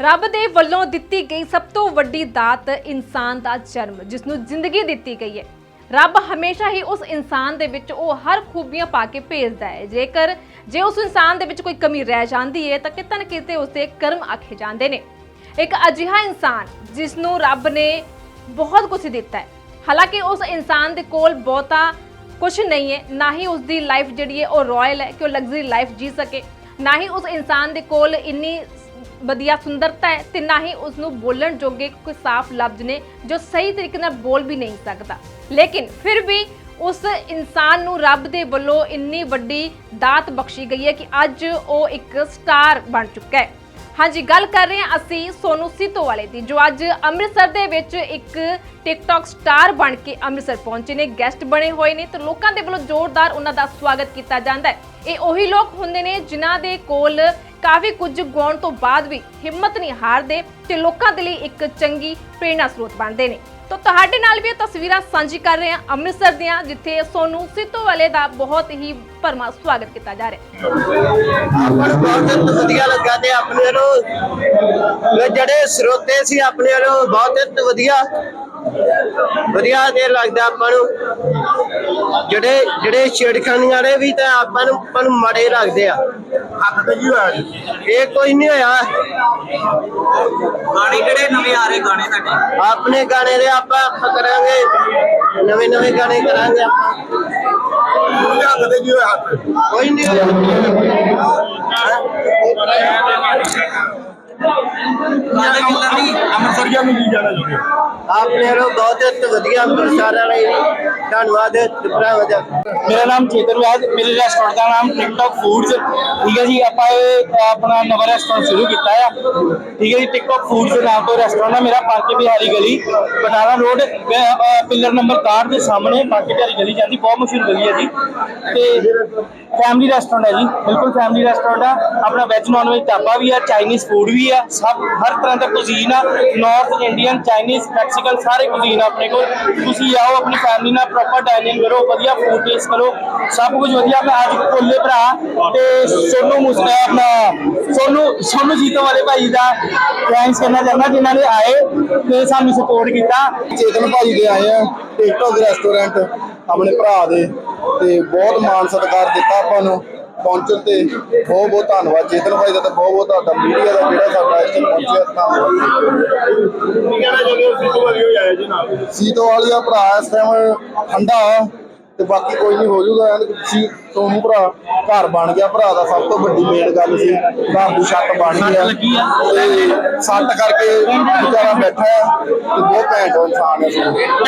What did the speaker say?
ਰੱਬ ਦੇ ਵੱਲੋਂ ਦਿੱਤੀ ਗਈ ਸਭ ਤੋਂ ਵੱਡੀ ਦਾਤ ਇਨਸਾਨ ਦਾ ਜਨਮ ਜਿਸ ਨੂੰ ਜ਼ਿੰਦਗੀ ਦਿੱਤੀ ਗਈ ਹੈ। ਰੱਬ ਹਮੇਸ਼ਾ ਹੀ ਉਸ ਇਨਸਾਨ ਦੇ ਵਿੱਚ ਉਹ ਹਰ ਖੂਬੀਆਂ ਪਾ ਕੇ ਭੇਜਦਾ ਹੈ। ਜੇਕਰ ਜੇ ਉਸ ਇਨਸਾਨ ਦੇ ਵਿੱਚ ਕੋਈ ਕਮੀ ਰਹਿ ਜਾਂਦੀ ਹੈ, ਤਾਂ ਕਿਤੇ ਨਾ ਕਿਤੇ ਉਸਦੇ ਕਰਮ ਆਖੇ ਜਾਂਦੇ ਨੇ। ਇੱਕ ਅਜਿਹਾ ਇਨਸਾਨ ਜਿਸ ਨੂੰ ਰੱਬ ਨੇ ਬਹੁਤ ਕੁਝ ਦਿੱਤਾ ਹੈ। ਹਾਲਾਂਕਿ ਉਸ ਇਨਸਾਨ ਦੇ ਕੋਲ ਬਹੁਤਾ ਕੁਝ ਨਹੀਂ ਹੈ। ਨਾ ਹੀ ਉਸ ਦੀ ਲਾਈਫ ਜਿਹੜੀ ਹੈ ਉਹ ਰਾਇਲ ਹੈ ਕਿ ਉਹ ਲਗਜ਼ਰੀ ਲਾਈਫ ਜੀ ਸਕੇ। ਨਾ ਹੀ ਉਸ ਇਨਸਾਨ ਦੇ ਕੋਲ ਇੰਨੀ ਵਧੀਆ ਸੁੰਦਰਤਾ ਹੈ ਤੇ ਨਾ ਹੀ ਉਸ ਨੂੰ ਬੋਲਣ ਜੋਗੇ ਕੋਈ ਸਾਫ਼ ਲਫ਼ਜ਼ ਨੇ ਜੋ ਸਹੀ ਤਰੀਕੇ ਨਾਲ ਬੋਲ ਵੀ ਨਹੀਂ ਸਕਦਾ। ਲੇਕਿਨ ਫਿਰ ਵੀ ਉਸ ਇਨਸਾਨ ਨੂੰ ਰੱਬ ਦੇ ਵੱਲੋਂ ਇੰਨੀ ਵੱਡੀ ਦਾਤ ਬਖਸ਼ੀ ਗਈ ਹੈ ਕਿ ਅੱਜ ਉਹ ਇੱਕ ਸਟਾਰ ਬਣ ਚੁੱਕਾ ਹੈ। ਹਾਂਜੀ, ਗੱਲ ਕਰ ਰਹੇ ਹਾਂ ਅਸੀਂ ਸੋਨੂ ਸਿੱਧੂ ਵਾਲੇ ਦੀ, ਜੋ ਅੱਜ ਅੰਮ੍ਰਿਤਸਰ ਦੇ ਵਿੱਚ ਇੱਕ ਟਿਕਟੌਕ ਸਟਾਰ ਬਣ ਕੇ ਅੰਮ੍ਰਿਤਸਰ ਪਹੁੰਚੇ ਨੇ ਗੈਸਟ ਬਣੇ ਹੋਏ ਨੇ ਤੇ ਲੋਕਾਂ ਦੇ ਵੱਲੋਂ ਜ਼ੋਰਦਾਰ ਉਹਨਾਂ ਦਾ ਸਵਾਗਤ ਕੀਤਾ ਜਾਂਦਾ ਹੈ। ਇਹ ਉਹੀ ਲੋਕ ਹੁੰਦੇ ਨੇ ਜਿਨ੍ਹਾਂ ਦੇ ਕੋਲ ਕਾਫੀ ਕੁਝ ਗਾਉਣ ਤੋਂ ਬਾਅਦ ਵੀ ਹਿੰਮਤ ਨਹੀਂ ਹਾਰਦੇ ਤੇ ਲੋਕਾਂ ਦੇ ਲਈ ਇੱਕ ਚੰਗੀ ਪ੍ਰੇਰਣਾ ਸਰੋਤ ਬਣਦੇ ਨੇ। ਤਾਂ ਤੁਹਾਡੇ ਨਾਲ ਵੀ ਇਹ ਤਸਵੀਰਾਂ ਸਾਂਝੀ ਕਰ ਰਹੇ ਹਾਂ ਅੰਮ੍ਰਿਤਸਰ ਦੀਆਂ, ਜਿੱਥੇ ਸੋਨੂ ਸਿੱਧੂ ਵਾਲੇ ਦਾ ਬਹੁਤ ਹੀ ਭਰਮਾ ਸਵਾਗਤ ਕੀਤਾ ਜਾ ਰਿਹਾ ਹੈ। ਬਹੁਤ ਵਧੀਆ ਲੱਗਾ ਤੇ ਆਪਣੇ ਨੂੰ ਜਿਹੜੇ ਸਰੋਤੇ ਸੀ ਆਪਣੇ ਵੱਲੋਂ ਬਹੁਤ ਵਧੀਆ ਵਧੀਆ ਤੇ ਲੱਗਦਾ ਆਪਾਂ ਨੂੰ। ਜਿਹੜੇ ਜਿਹੜੇ ਛੇੜਖਾਨੀਆਂ ਵਾਲੇ ਵੀ ਤਾਂ ਆਪਾਂ ਨੂੰ ਆਪਾਂ ਨੂੰ ਮਾੜੇ ਲੱਗਦੇ ਆ। ਹੱਥ ਤੇ ਕੀ ਹੋਇਆ ਜੀ? ਇਹ ਕੋਈ ਨਹੀਂ ਹੋਇਆ। ਗਾਣੇ ਕਿਹੜੇ? ਨਵੇਂ ਆ ਰਹੇ ਗਾਣੇ ਤੁਹਾਡੇ ਆਪਣੇ ਗਾਣੇ ਦੇ ਆਪਾਂ ਆਪਾਂ ਕਰਾਂਗੇ। ਨਵੇਂ ਨਵੇਂ ਗਾਣੇ ਕਰਾਂਗੇ ਆਪਾਂ। ਉਹਦੇ ਹੱਥ ਤੇ ਕੀ ਹੋਇਆ ਹੱਥ? ਕੋਈ ਨਹੀਂ ਹੋਇਆ। ਗਾਣੇ ਅੰਮ੍ਰਿਤਸਰੀਆਂ ਨੂੰ ਕੀ ਜਾਣਾ ਜੀ ਆਪਣੇ ਨੂੰ ਬਹੁਤ ਵਧੀਆ ਅੰਮ੍ਰਿਤਸਰ ਵਾਲੇ ਜੀ। ਧੰਨਵਾਦ ਭਰਾਵਾਂ ਦਾ ਮੇਰਾ ਨਾਮ ਚੇਤਨ ਵੈਦ ਮੇਰੇ ਰੈਸਟੋਰੈਂਟ ਦਾ ਨਾਮ ਟਿਕਟੌਕ ਫੂਡਸ ਠੀਕ ਹੈ ਜੀ ਆਪਾਂ ਇਹ ਆਪਣਾ ਨਵਾਂ ਰੈਸਟੋਰੈਂਟ ਸ਼ੁਰੂ ਕੀਤਾ ਆ। ਠੀਕ ਹੈ ਜੀ ਟਿਕਟੌਕ ਫੂਡਸ ਦੇ ਨਾਮ ਤੋਂ ਰੈਸਟੋਰੈਂਟ ਹੈ ਮੇਰਾ ਪਾਰਕੇ ਬਿਹਾਰੀ ਗਲੀ ਬਟਾਲਾ ਰੋਡ ਪਿਲਰ ਨੰਬਰ 61 ਦੇ ਸਾਹਮਣੇ ਪਾਰਕੇ ਬਿਹਾਰੀ ਗਲੀ ਜਾਂਦੀ ਬਹੁਤ ਮਸ਼ਹੂਰ ਗਲੀ ਹੈ ਜੀ। ਤੇ ਫੈਮਿਲੀ ਰੈਸਟੋਰੈਂਟ ਹੈ ਜੀ ਬਿਲਕੁਲ ਫੈਮਿਲੀ ਰੈਸਟੋਰੈਂਟ ਆ ਆਪਣਾ ਵੈਜ ਨਾਨ ਵੈਜ ਢਾਬਾ ਵੀ ਆ ਚਾਈਨੀਜ਼ ਫੂਡ ਵੀ ਆ ਸਭ ਹਰ ਤਰ੍ਹਾਂ ਦਾ ਕੁਜ਼ੀਨ ਆ ਨਾਰਥ ਇੰਡੀਅਨ ਚਾਈਨੀਜ਼ ਮੈਕਸੀਕਨ ਸਾਰੇ ਕੁਜ਼ੀਨ ਆਪਣੇ ਕੋਲ। ਤੁਸੀਂ ਆਓ ਆਪਣੀ ਫੈਮਿਲੀ ਨਾਲ ਪ੍ਰੋਪਰ ਡਾਈਨਿੰਗ ਕਰੋ, ਵਧੀਆ ਫੂਡ ਟੇਸਟ ਕਰੋ। ਸਭ ਕੁਝ ਵਧੀਆ। ਮੈਂ ਅੱਜ ਕੋਲੇ ਭਰਾ ਤੇ ਸੋਨੂ ਮੁਸਲਾ ਆਪਣਾ ਸੋਨੂ ਸੋਨੂ ਜੀਤੋ ਵਾਲੇ ਭਾਈ ਦਾ ਥੈਂਕਸ ਕਰਨਾ ਚਾਹੁੰਦਾ ਜਿਨ੍ਹਾਂ ਨੇ ਆਏ ਤੇ ਸਾਨੂੰ ਸਪੋਰਟ ਕੀਤਾ। ਚੇਤਨ ਭਾਜੀ ਦੇ ਆਏ ਆ ਟਿਕਟੌਕ ਰੈਸਟੋਰੈਂਟ ਆਪਣੇ ਭਰਾ ਦੇ ਤੇ ਬਹੁਤ ਮਾਣ ਸਤਿਕਾਰ ਦਿੱਤਾ ਆਪਾਂ ਨੂੰ। ਪਹੁੰਚਣ ਤੇ ਬਹੁਤ ਬਹੁਤ ਧੰਨਵਾਦ। ਚੇਤਨ ਭਾਈ ਦਾ ਤੇ ਬਹੁਤ ਬਹੁਤ ਤੁਹਾਡਾ ਮੀਡੀਆ ਦਾ ਜਿਹੜਾ ਸਾਡਾ ਇੱਥੇ ਪਹੁੰਚਿਆ ਧੰਨਵਾਦ। ਹੋ ਹੋ? ਸੀਤੋ ਵਾਲੀਆ ਭਰਾ ਇਸ ਟਾਈਮ ਠੰਡਾ ਤੇ ਬਾਕੀ ਕੋਈ ਨਹੀਂ ਹੋ ਜਾਊਗਾ ਸੀ ਸੋਨੂੰ ਭਰਾ ਘਰ ਬਣ ਗਿਆ ਭਰਾ ਦਾ ਸਭ ਤੋਂ ਵੱਡੀ ਮੇਨ ਗੱਲ ਸੀ ਘਰ ਦੀ ਛੱਤ ਬਣ ਗਈ ਆ। ਤੇ ਸੱਟ ਕਰਕੇ ਵਿਚਾਰਾ ਬੈਠਾ ਆ ਤੇ ਬਹੁਤ ਘੈਂਟ ਇਨਸਾਨ ਹੈ